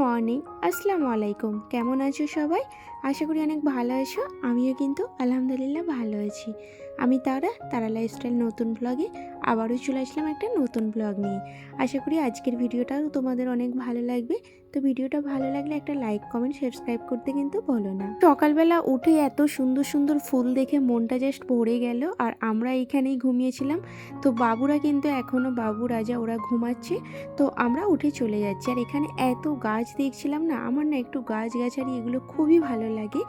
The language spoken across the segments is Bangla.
মর্নিং আসসালামু আলাইকুম কেমন আছো সবাই? আশা করি অনেক ভালো আছো। আমিও কিন্তু আলহামদুলিল্লাহ ভালো আছি। আমি তারা তারা লাইফস্টাইল নতুন ব্লগে আবারও চলে আসলাম একটা নতুন ব্লগ নিয়ে। আশা করি আজকের ভিডিওটাও তোমাদের অনেক ভালো লাগবে। তো ভিডিওটা ভালো লাগলে একটা লাইক কমেন্ট সাবস্ক্রাইব করতে কিন্তু বলো না। সকালবেলা উঠে এত সুন্দর সুন্দর ফুল দেখে মনটা জাস্ট ভরে গেল আর আমরা এইখানেই ঘুমিয়েছিলাম। তো বাবুরা কিন্তু এখনও বাবু রাজা ওরা ঘুমাচ্ছে। তো আমরা উঠে চলে যাচ্ছি আর এখানে এত গাছ দেখছিলাম না, আমার না একটু গাছ গাছারি এগুলো খুবই ভালো লাগে।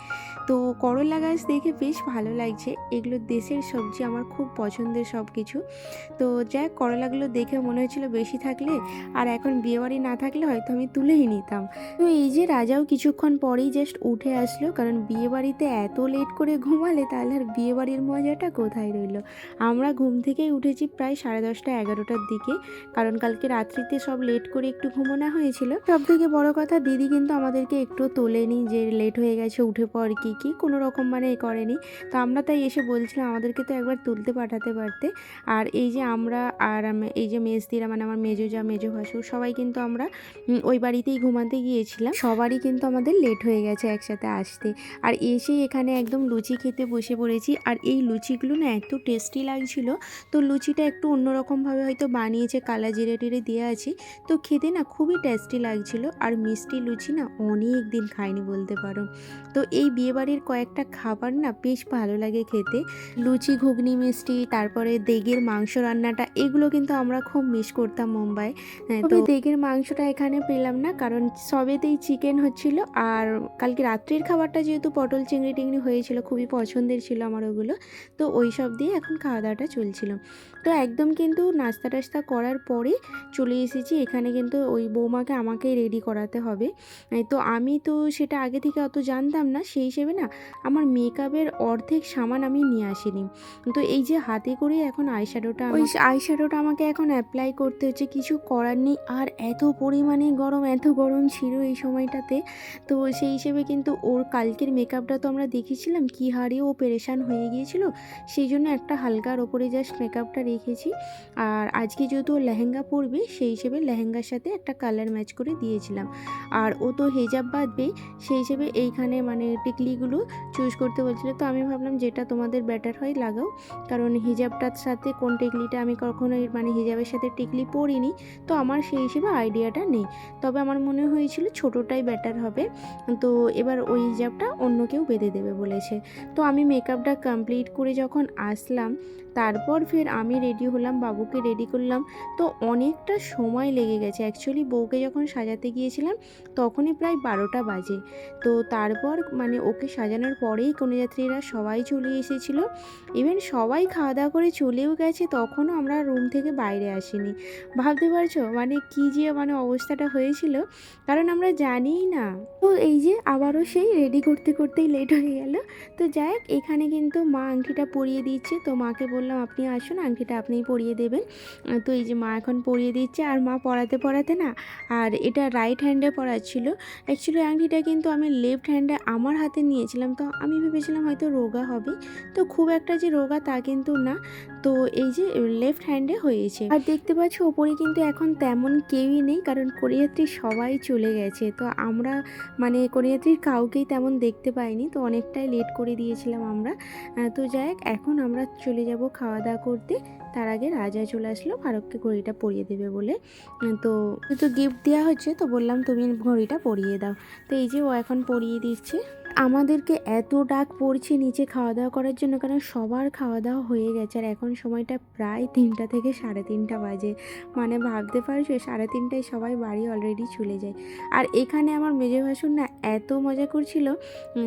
তো করলা গাছ দেখে বেশ ভালো লাগছে, এগুলো দেশের সবজি, আমার খুব পছন্দের সব কিছু তো যাই করলাগুলো দেখে মনে হচ্ছিল বেশি থাকলে, আর এখন বিয়েবাড়ি না থাকলে হয়তো আমি তুলেই নিতাম। তো এই যে রাজাও কিছুক্ষণ পরেই জাস্ট উঠে আসলো, কারণ বিয়েবাড়িতে এত লেট করে ঘুমালে তাহলে আর বিয়েবাড়ির মজাটা কোথায় রইল? আমরা ঘুম থেকেই উঠেছি প্রায় সাড়ে দশটা, এগারোটার দিকে, কারণ কালকে রাত্রিতে সব লেট করে একটু ঘুমোনো হয়েছিল। সব থেকে বড় কথা, দিদি কিন্তু আমাদেরকে একটু তোলেনি যে লেট হয়ে গেছে, উঠে পর কি কি, কোনো রকম মানে এ করেনি। তো আমরা তাই এসে বলছিলাম, আমাদেরকে তো একবার তুলতে পাঠাতে পারতে। আর এই যে আমরা আর এই যে মেজদিরা মানে আমার মেজো যা, মেজো ভাসুর, সবাই কিন্তু আমরা ওই বাড়িতেই ঘুমাতে গিয়েছিলাম সবারই কিন্তু আমাদের লেট হয়ে গেছে একসাথে আসতে। আর এসেই এখানে একদম লুচি খেতে বসে পড়েছি। আর এই লুচিগুলো না এত টেস্টি লাগছিল তো লুচিটা একটু অন্যরকমভাবে হয়তো বানিয়েছে কালা জিরে টিরে দেওয়া আছে। তো খেতে না খুবই টেস্টি লাগছিল আর মিষ্টি লুচি না অনেক দিন খাইনি বলতে পারো। তো এই বিয়েবাড়ির কয়েকটা খাবার না বেশ ভালো লাগে খেতে। লুচি ঘুগনি মিষ্টি তারপরে দেগের মাংস রান্নাটা এগুলো কিন্তু আমরা খুব মিস করতাম মুম্বাই। হ্যাঁ, তবে দেগের মাংসটা এখানে পেলাম না কারণ সবেতেই চিকেন হচ্ছিল আর কালকে রাত্রির খাবারটা যেহেতু পটল চিংড়ি টিংড়ি হয়েছিল খুবই পছন্দের ছিল আমার ওগুলো। তো ওই সব দিয়ে এখন খাওয়া দাওয়াটা চলছিল। তো একদম কিন্তু নাস্তা টাস্তা করার পরে চলে এসেছি। এখানে কিন্তু ওই বৌমাকে আমাকেই রেডি করাতে হবে। তো আমি তো সেটা আগে থেকে অত জানতাম না সেই হিসেবে না আমার মেকআপের অর্ধেক সামান আমি নিয়ে আসিনি। তো এই যে হাতে করে এখন আইশ্যাডোটা ওই আইশ্যাডোটা আমাকে এখন অ্যাপ্লাই করতে হচ্ছে কিছু করার নেই। আর এত পরিমাণে গরম এত গরম ছিল এই সময়টাতে। তো সেই হিসেবে কিন্তু ওর কালকের মেকআপটা তো আমরা দেখেছিলাম, কী হারে ও পেরেশান হয়ে গিয়েছিল। সেই জন্য একটা হালকার ওপরে জাস্ট মেকআপটা রেখেছি। আর আজকে যেহেতু ও লেহেঙ্গা পরবে, সেই হিসেবে লেহেঙ্গার সাথে একটা কালার ম্যাচ করে দিয়েছিলাম। আর ও তো হেজাব বাঁধবে, সেই হিসেবে এইখানে মানে টিকলিগুলো চুজ করতে বলছিল। তো আমি ভাবলাম যেটা তোমাদের বেটার হয় লাগাও। কারণ হিজাবটার সাথে কোন টিকলিটা আমি কখনোই মানে হিজাবের সাথে টিকলি পরিনি। তো আমার সেই হিসেবে আইডিয়াটা নেই। তবে আমার মনে হয়েছিল ছোটোটাই বেটার হবে। তো এবার ওই হিজাবটা অন্য কেউ বেঁধে দেবে বলেছে। তো আমি মেকআপটা কমপ্লিট করে যখন আসলাম, তারপর ফের আমি রেডি হলাম, বাবুকে রেডি করলাম। তো অনেকটা সময় লেগে গেছে। অ্যাকচুয়ালি বউকে যখন সাজাতে গিয়েছিলাম, তখনই প্রায় বারোটা বাজে। তো তারপর মানে ওকে সাজানোর পরেই কন্যাযাত্রীরা সবাই চলে এসেছিল। ইভেন সবাই খাওয়া দাওয়া করে চলেও গেছে, তখনও আমরা রুম থেকে বাইরে আসিনি। ভাবতে পারছ? মানে কী যে মানে অবস্থাটা হয়েছিল। কারণ আমরা জানিই না। তো এই যে আবারও সেই রেডি করতে করতেই লেট হয়ে গেল। তো যাই হোক, এখানে কিন্তু মা আংটিটা পরিয়ে দিচ্ছে। তো মাকে বললাম, আপনি আসুন, আংটিটা আপনিই পরিয়ে দেবেন। তো এই যে মা এখন পরিয়ে দিচ্ছে। আর মা পরাতে পড়াতে না, আর এটা রাইট হ্যান্ডে পরাচ্ছিল। অ্যাকচুয়ালি আংটিটা কিন্তু আমি লেফট হ্যান্ডে আমার হাতে নিয়েছিলাম। তো আমি ভেবেছিলাম হয়তো রোগা হবে। তো খুব একটা যে রোগা তা কিন্তু না। তো এই যে লেফট হ্যান্ডে হয়েছে। আর দেখতে পাচ্ছ, ওপরে কিন্তু এখন তেমন কেউই নেই, কারণ কোরিয়াত্রী সবাই চলে গেছে। তো আমরা মানে কোরিয়াত্রীর কাউকেই তেমন দেখতে পাইনি, তো অনেকটাই লেট করে দিয়েছিলাম আমরা। তো যাই এখন আমরা চলে যাব খাওয়া দাওয়া করতে। তার আগে রাজা চলে আসলো, ফারুককে ঘড়িটা পরিয়ে দেবে বলে। তো তো গিফট দেওয়া হচ্ছে, তো বললাম তুমি ঘড়িটা পরিয়ে দাও। তো এই যে ও এখন পরিয়ে দিচ্ছে। আমাদেরকে এত ডাক পড়ছে নিচে খাওয়া দাওয়া করার জন্য, কারণ সবার খাওয়া দাওয়া হয়ে গেছে। আর এখন সময়টা প্রায় তিনটা থেকে সাড়ে তিনটা বাজে। মানে ভাবতে পারছ, সাড়ে তিনটায় সবাই বাড়ি অলরেডি চলে যায়। আর এখানে আমার মেজে ভাসুর না এত মজা করছিল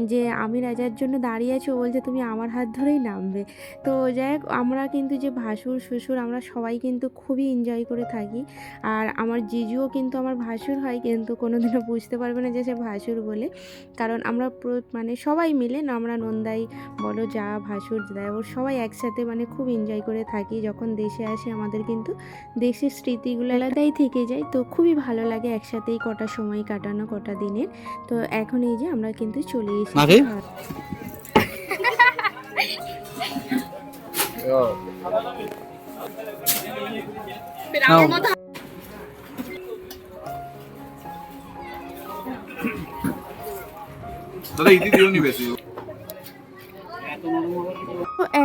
যে, আমি রাজার জন্য দাঁড়িয়ে আছি। ও বলছে, তুমি আমার হাত ধরেই নামবে। তো যাই হোক, আমরা কিন্তু যে ভাসুর, শ্বশুর, আমরা সবাই কিন্তু খুবই এনজয় করে থাকি। আর আমার জিজুও কিন্তু আমার ভাসুর হয়, কিন্তু কোনোদিনও বুঝতে পারবে না যে সে ভাসুর বলে। কারণ আমরা মানে সবাই মিলে না আমরা নন্দাই বলো যা ভাসুর দেওর সবাই একসাথে মানে খুব এনজয় করে থাকি। যখন দেশে আসে আমাদের কিন্তু দেশের স্মৃতিগুলো আলাদাই থেকে যায়। তো খুবই ভালো লাগে একসাথেই কটা সময় কাটানো কটা দিনের। তো এখন এই যে আমরা কিন্তু চলে এসেছি মাকে? খাওয়া-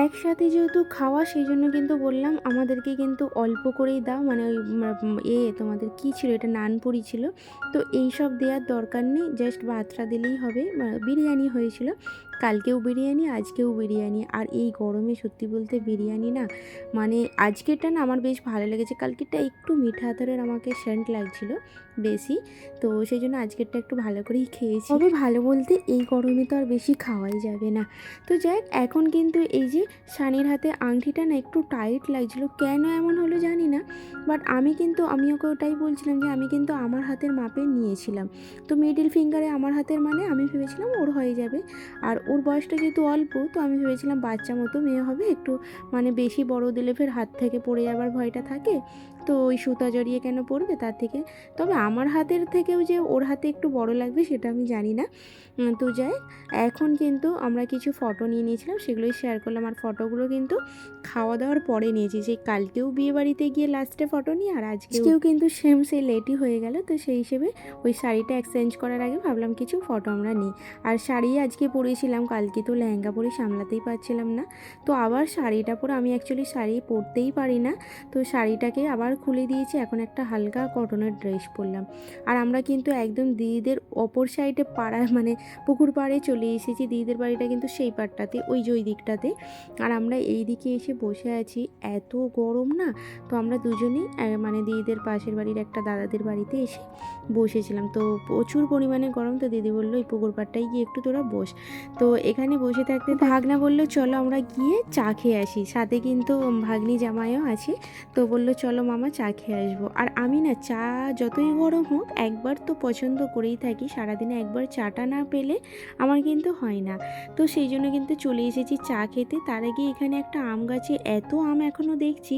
একসাথে যেহেতু খাওয়া, সেই জন্য কিন্তু বললাম, আমাদেরকে কিন্তু অল্প করেই দাও। মানে ওই এ, তোমাদের কি ছিল? এটা নানপুরি ছিল। তো এই সব দেওয়ার দরকার নেই। জাস্ট ভাতটা দিলেই হবে। বিরিয়ানি হয়েছিল। কালকেও বিরিয়ানি, আজকেও বিরিয়ানি। আর এই গরমে সত্যি বলতে বিরিয়ানি না মানে আজকেরটা না আমার বেশ ভালো লেগেছে। কালকেরটা একটু মিঠা আতরের আমাকে সেন্ট লাগছিল বেশি, তো সেই জন্য আজকেরটা একটু ভালো করেই খেয়েছি। তবে ভালো বলতে এই গরমে তো আর বেশি খাওয়াই যাবে না। তো যাই এখন কিন্তু এই যে শানির হাতে আংটিটা না একটু টাইট লাগছিল, কেন এমন হলো জানি না, বাট আমি কিন্তু, আমি ওকে ওটাই বলছিলাম যে আমি কিন্তু আমার হাতের মাপে নিয়েছিলাম। তো মিডিল ফিঙ্গারে আমার হাতের মানে আমি ভেবেছিলাম ওর হয়ে যাবে। আর ওর বয়সটা যেহেতু অল্প, তো আমি ভেবেছিলাম বাচ্চা মতো মেয়ে হবে, একটু মানে বেশি বড় দিলে ফের হাত থেকে পড়ে যাবার ভয়টা থাকে। তো ওই সুতা জড়িয়ে কেন পড়বে তার থেকে? তবে আমার হাতের থেকেও যে ওর হাতে একটু বড় লাগবে সেটা আমি জানি না। তো যাই এখন কিন্তু আমরা কিছু ফটো নিয়ে নিয়েছিলাম, সেগুলোই শেয়ার করলাম। আর ফটোগুলো কিন্তু খাওয়া দাওয়ার পরে নিয়েছি। সেই কালকেও বিয়ে বাড়িতে গিয়ে লাস্টে ফটো নিই, আর আজকেও কিন্তু সেম সেই লেটই হয়ে গেল। তো সেই হিসেবে ওই শাড়িটা এক্সচেঞ্জ করার আগে ভাবলাম কিছু ফটো আমরা নিই। আর শাড়ি আজকে পরেছিলাম, কালকে তো লেহেঙ্গা পরে সামলাতেই পারছিলাম না। তো আবার শাড়িটা পরে, আমি অ্যাকচুয়ালি শাড়ি পরতেই পারি না। তো শাড়িটাকে আবার খুলে দিয়েছি, এখন একটা হালকা কটনের ড্রেস পরলাম। আর আমরা কিন্তু একদম দিদিদের অপর সাইডে পাড়া মানে পুকুর পাড়ে চলে এসেছি, দিদিদের বাড়িটা কিন্তু সেই পাড়টাতে, ওই যে ওই দিকটাতে। আর আমরা এই দিকে এসে বসে আছি, এত গরম না? তো আমরা দুজনেই মানে দিদিদের পাশের বাড়ির একটা দাদাদের বাড়িতে এসে বসেছিলাম। তো প্রচুর পরিমাণে গরম, তো দিদি বলল, এই পুকুর পাড়টায় গিয়ে একটু তোরা বস। তো এখানে বসে থাকতে ভাগনা বলল, চলো আমরা গিয়ে চা খেয়ে আসি। সাথে কিন্তু ভাগ্নি জামাইও আছে, তো বলল, চলো মামা চা খেয়ে আসব। আর আমি না চা যতই গরম হোক একবার তো পছন্দ করেই থাকি। সারাদিনে একবার চাটা না পেলে আমার কিন্তু হয় না। তো সেই জন্য কিন্তু চলে এসেছি চা খেতে। তার আগে এখানে একটা আম গাছে এত আম এখনও দেখছি।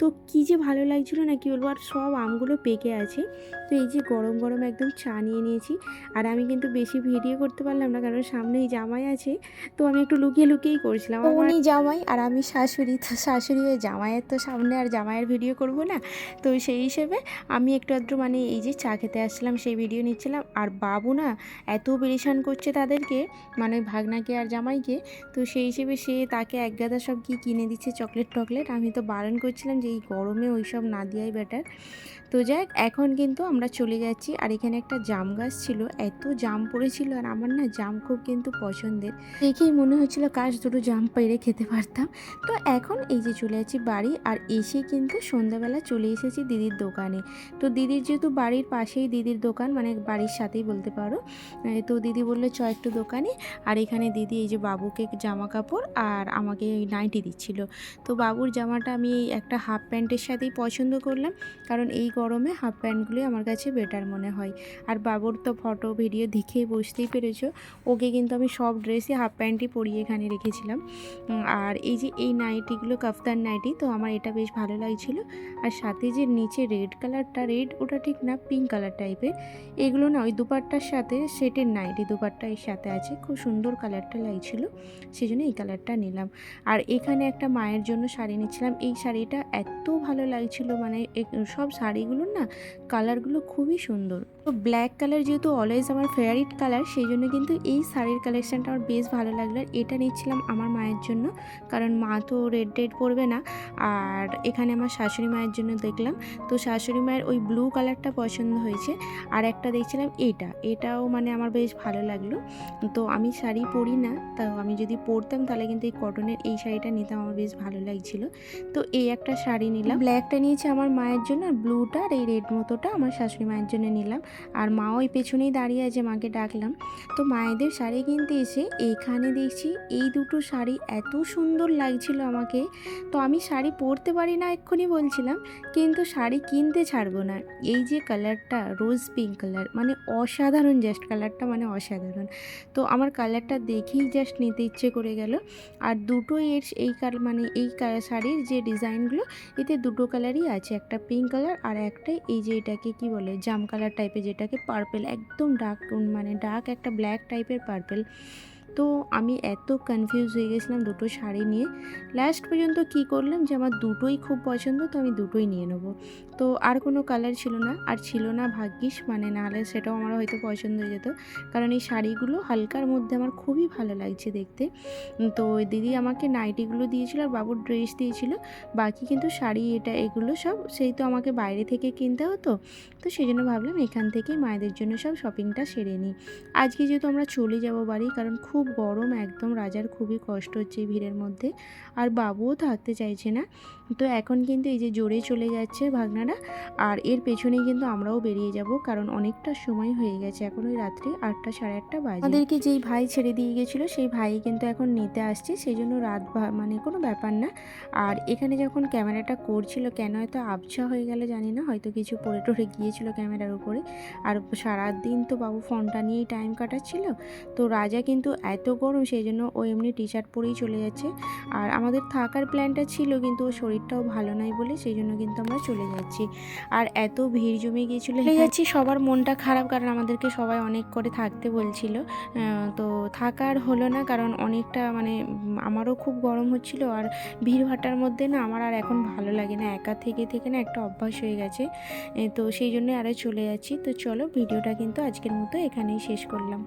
তো কী যে ভালো লাগছিল না কি বলব আর সব আমগুলো পেকে আছে। তো এই যে গরম গরম একদম চা নিয়ে নিয়েছি। আর আমি কিন্তু বেশি ভিডিও করতে পারলাম না কারণ সামনেই জামাই আছে। তো আমি একটু লুকিয়ে লুকিয়েই করছিলাম। উনি জামাই আর আমি শাশুড়ি। তো শাশুড়ি হয়ে জামাইয়ের তো সামনে আর জামাইয়ের ভিডিও করব না। তো সেই হিসেবে আমি একটু আধটু মানে এই যে চা খেতে আসছিলাম, সেই ভিডিও নিচ্ছিলাম। আর বাবু না এত পরেশান করছে তাদেরকে মানে ভাগনাকে আর জামাইকে। তো সেই হিসেবে সে তাকে এক গাদা সব কি কিনে দিচ্ছে চকলেট টকলেট, আমি তো বারণ করছিলাম যে এই গরমে ওই সব না দেওয়াই বেটার তো যাক, এখন কিন্তু আমরা চলে যাচ্ছি। আর এখানে একটা জাম গাছ ছিল, এত জাম পড়েছিল। আর আমার না জাম খুব কিন্তু পছন্দের। দেখেই মনে হচ্ছিল কাশ দুটো জাম পেড়ে খেতে পারতাম। তো এখন এই যে চলে যাচ্ছি বাড়ি। আর এসে কিন্তু সন্ধ্যাবেলা চলে এসেছি দিদির দোকানে। তো দিদির যেহেতু বাড়ির পাশেই দিদির দোকান মানে বাড়ির সাথেই বলতে পারো। তো দিদি বলল, চ একটু দোকানে। আর এখানে দিদি এই যে বাবুকে জামা কাপড় আর আমাকে নাইটি দিচ্ছিল। তো বাবুর জামাটা আমি একটা হাফ প্যান্টের সাথেই পছন্দ করলাম, কারণ এই গরমে হাফ প্যান্টগুলোই আমার কাছে বেটার মনে হয়। আর বাবুর তো ফটো, ভিডিও দেখেই বুঝতেই পেরেছ, ওকে কিন্তু আমি সব ড্রেসই হাফ প্যান্টই পরিয়ে এখানে রেখেছিলাম। আর এই যে এই নাইটিগুলো, কাফতান নাইটি, তো আমার এটা বেশ ভালো লাগছিল। আর সাথে যে নিচে রেড কালারটা, রেড ওটা ঠিক না, পিঙ্ক কালার টাইপের। এগুলো না ওই দুপাট্টার সাথে, সেটের নাইটি দুপাট্টা এর সাথে আছে। খুব সুন্দর কালারটা লাগছিল সেই জন্য এই কালারটা নিলাম। আর এখানে একটা মায়ের জন্য শাড়ি নিচ্ছিলাম। এই শাড়িটা এত ভালো লাগছিল মানে সব শাড়িগুলোর না কালারগুলো খুবই সুন্দর। তো ব্ল্যাক কালার যেহেতু অলওয়েজ আমার ফেভারিট কালার সেই জন্য কিন্তু এই শাড়ির কালেকশানটা আমার বেশ ভালো লাগল। আর এটা নিচ্ছিলাম আমার মায়ের জন্য, কারণ মা তো রেড রেড পরবে না। আর এখানে আমার শাশুড়ি মায়ের জন্য দেখলাম, তো শাশুড়ি মায়ের ওই ব্লু কালারটা পছন্দ হয়েছে। আর একটা দেখছিলাম এটা, এটাও মানে আমার বেশ ভালো লাগল। তো আমি শাড়ি পরি না তাও আমি যদি পরতাম তাহলে কিন্তু এই কটনের এই শাড়িটা নিতাম, আমার বেশ ভালো লাগছিল। তো এই একটা শাড়ি নিলাম। ব্ল্যাকটা নিয়েছি আমার মায়ের জন্য, আর ব্লুটা আর এই রেড মতোটা আমার শাশুড়ি মায়ের জন্য নিলাম। আর মা ওই পেছনেই দাঁড়িয়ে আছে, মাকে ডাকলাম। তো মায়েদের শাড়ি কিনতে এসে এইখানে দেখছি এই দুটো শাড়ি এত সুন্দর লাগছিল আমাকে। তো আমি শাড়ি পরতে পারি না এক্ষুনি বলছিলাম, কিন্তু শাড়ি কিনতে ছাড়বো না। এই যে কালারটা, রোজ পিঙ্ক কালার মানে অসাধারণ জাস্ট, কালারটা মানে অসাধারণ। তো আমার কালারটা দেখেই জাস্ট নিতে ইচ্ছে করে গেল। আর দুটো এর এই কাল মানে এই শাড়ির যে ডিজাইনগুলো, এতে দুটো কালারই আছে, একটা পিঙ্ক কালার আর একটা এই যে এটাকে কি বলে, জাম কালার টাইপের যেটাকে পার্পেল একদম ডার্ক মানে ডার্ক একটা ব্ল্যাক টাইপের পার্পেল তো আমি এত কনফিউজ হয়ে গেছিলাম দুটো শাড়ি নিয়ে। লাস্ট পর্যন্ত কি করলাম যে আমার দুটোই খুব পছন্দ, তো আমি দুটোই নিয়ে নেব। তো আর কোনো কালার ছিল না, আর ছিল না ভাগ্যিস মানে নাহলে সেটাও আমার হয়তো পছন্দ হয়ে যেত। কারণ এই শাড়িগুলো হালকার মধ্যে আমার খুবই ভালো লাগছে দেখতে। তো দিদি আমাকে নাইটিগুলো দিয়েছিল আর বাবুর ড্রেস দিয়েছিল। বাকি কিন্তু শাড়ি, এটা, এগুলো সব সেই তো আমাকে বাইরে থেকে কিনতে হতো। তো সেই জন্য ভাবলাম এখান থেকেই মায়েদের জন্য সব শপিংটা সেরে নিই। আজকে যেহেতু আমরা চলে যাব বাড়ি, কারণ খুব গরম একদম রাজার খুবই কষ্ট হচ্ছে ভিড়ের মধ্যে। আর বাবুও থাকতে চাইছে না। তো এখন কিন্তু এই যে জোরে চলে যাচ্ছে ভাগনারা আর এর পেছনেই কিন্তু আমরাও বেরিয়ে যাব, কারণ অনেকটা সময় হয়ে গেছে এখন ওই রাত্রি আটটা সাড়ে আটটা বাজে। আমাদেরকে যেই ভাই ছেড়ে দিয়ে গেছিল, সেই ভাই কিন্তু এখন নিতে আসছে সেই জন্য রাত মানে কোনো ব্যাপার না। আর এখানে যখন ক্যামেরাটা করছিল, কেন এত আবছা হয়ে গেল জানি না, হয়তো কিছু পড়ে টরে গিয়েছিল ক্যামেরার উপরে। আর সারাদিন তো বাবু ফোনটা নিয়েই টাইম কাটাচ্ছিল, তো রাজা কিন্তু এত গরম সেই জন্য ও এমনি টি শার্ট পরেই চলে যাচ্ছে। আর আমাদের থাকার প্ল্যানটা ছিল কিন্তু ওর শরীরটাও ভালো নয় বলে সেই জন্য কিন্তু আমরা চলে যাচ্ছি। আর এত ভিড় জমে গিয়েছিল চলে যাচ্ছি সবার মনটা খারাপ কারণ আমাদেরকে সবাই অনেক করে থাকতে বলছিল। তো থাকার হলো না কারণ অনেকটা মানে আমারও খুব গরম হচ্ছিল আর ভিড় ভাট্টার মধ্যে না আমার আর এখন ভালো লাগে না। একা থেকে থেকে না একটা অভ্যাস হয়ে গেছে। তো সেই জন্য আরও চলে যাচ্ছি। তো চলো ভিডিওটা কিন্তু আজকের মতো এখানেই শেষ করলাম।